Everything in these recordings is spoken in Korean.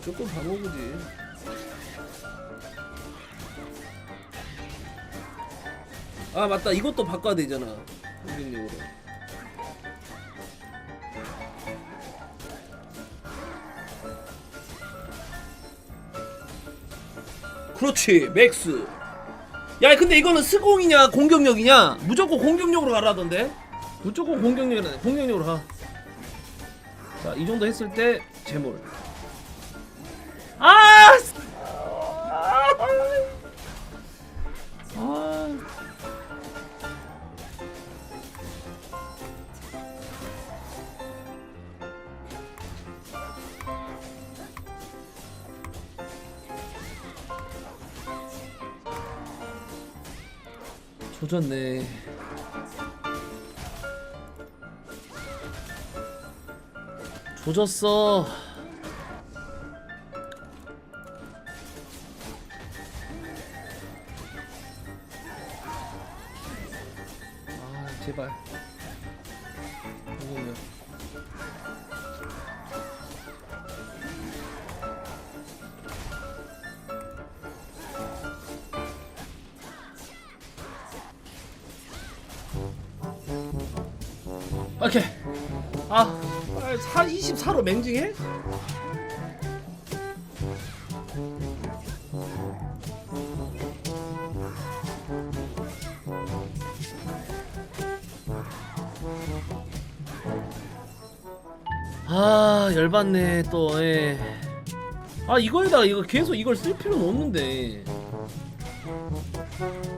무조건 방어구지. 아 맞다 이것도 바꿔야 되잖아 공격력으로. 그렇지 맥스. 야 근데 이거는 스공이냐 공격력이냐 무조건 공격력으로 가라던데 무조건 공격력이라 공격력으로 가. 자, 이 정도 했을 때 재물. 조졌네. 조졌어. 아 제발. 공격력. 오케이. 아, 4, 24로 맹징해? 아, 열받네, 또, 예. 아, 이거에다가 이거 계속 이걸 쓸 필요는 없는데.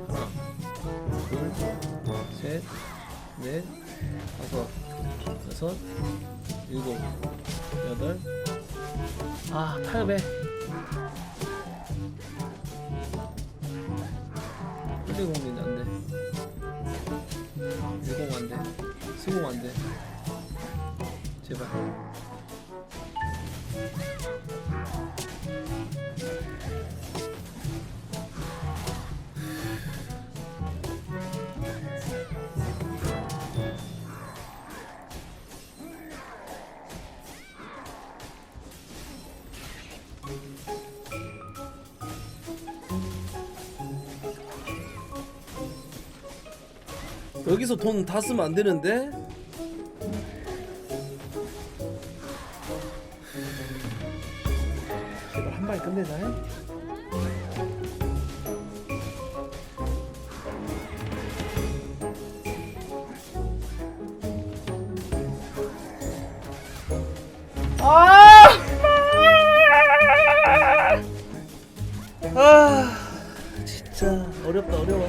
하나, 둘, 셋, 넷, 다섯, 여섯, 일곱, 여덟, 아, 8배. 120은 안 돼. 10안 돼. 20안 돼. 제발. 여기서 돈 다 쓰면 안 되는데? 제발 한 방에 끝내자. 해. 아! 아, 진짜 어렵다 어려워.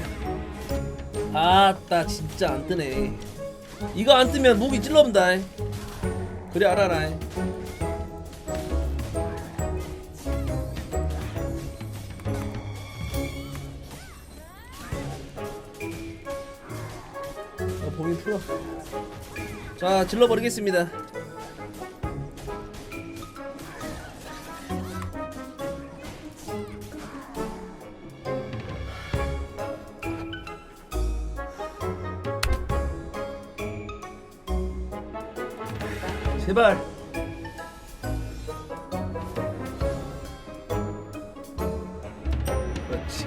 아따 진짜 안 뜨네. 이거 안 뜨면 목이 찔러본다. 그래 알아라. 어, 봉인 풀어. 자 질러버리겠습니다. 제발. 그렇지.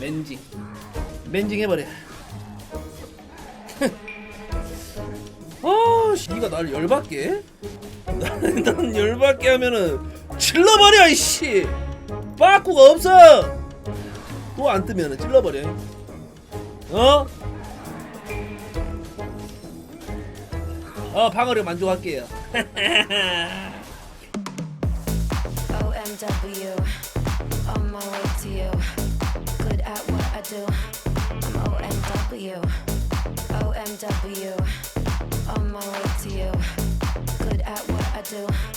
맨징. 맨징 해버려. 아, 씨, 니가 날 열받게? 해? 난, 난 열받게 하면은 찔러버려, 이씨. 빠꾸가 없어. 또 안 뜨면은 찔러버려. 어? 어, 방어력 만족할게요. I do.